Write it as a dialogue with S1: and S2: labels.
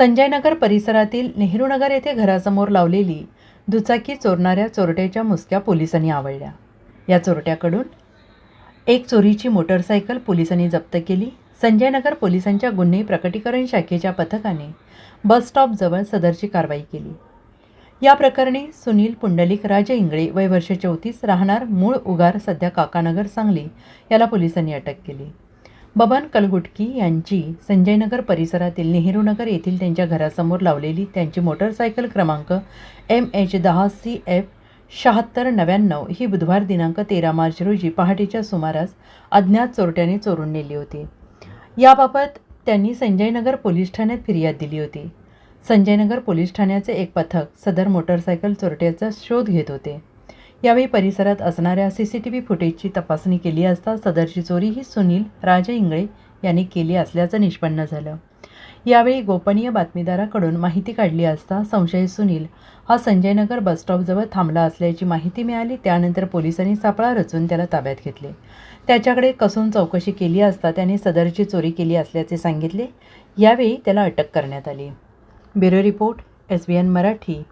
S1: संजयनगर परिसरातील नेहरूनगर येथे घरासमोर लावलेली दुचाकी चोरणाऱ्या चोरट्याच्या मुसक्या पोलिसांनी आवळल्या. या चोरट्याकडून एक चोरीची मोटरसायकल पोलिसांनी जप्त केली. संजयनगर पोलिसांच्या गुन्हे प्रकटीकरण शाखेच्या पथकाने बस स्टॉपजवळ सदरची कारवाई केली. या प्रकरणी सुनील पुंडलिक राजे इंगळे वय वर्ष चौतीस राहणार मूळ उगार सध्या काकानगर सांगली याला पोलिसांनी अटक केली. बबन कलगुटकी यांची संजयनगर परिसरातील नेहरूनगर येथील त्यांच्या घरासमोर लावलेली त्यांची मोटरसायकल क्रमांक एम एच दहा सी एफ शहात्तर नव्याण्णव ही बुधवार दिनांक तेरा मार्च रोजी पहाटेच्या सुमारास अज्ञात चोरट्याने चोरून नेली होती. याबाबत त्यांनी संजयनगर पोलीस ठाण्यात फिर्याद दिली होती. संजयनगर पोलीस ठाण्याचे एक पथक सदर मोटरसायकल चोरट्याचा शोध घेत होते. यावेळी परिसरात असणाऱ्या सी सी टी व्ही फुटेजची तपासणी केली असता सदरची चोरी ही सुनील राजे इंगळे यांनी केली असल्याचं निष्पन्न झालं. यावेळी गोपनीय बातमीदाराकडून माहिती काढली असता संशयित सुनील हा संजयनगर बसस्टॉपजवळ थांबला असल्याची माहिती मिळाली त्यानंतर पोलिसांनी सापळा रचून त्याला ताब्यात घेतले. त्याच्याकडे कसून चौकशी केली असता त्याने सदरची चोरी केली असल्याचे सांगितले. यावेळी त्याला अटक करण्यात आली. Bureau report S B N Marathi.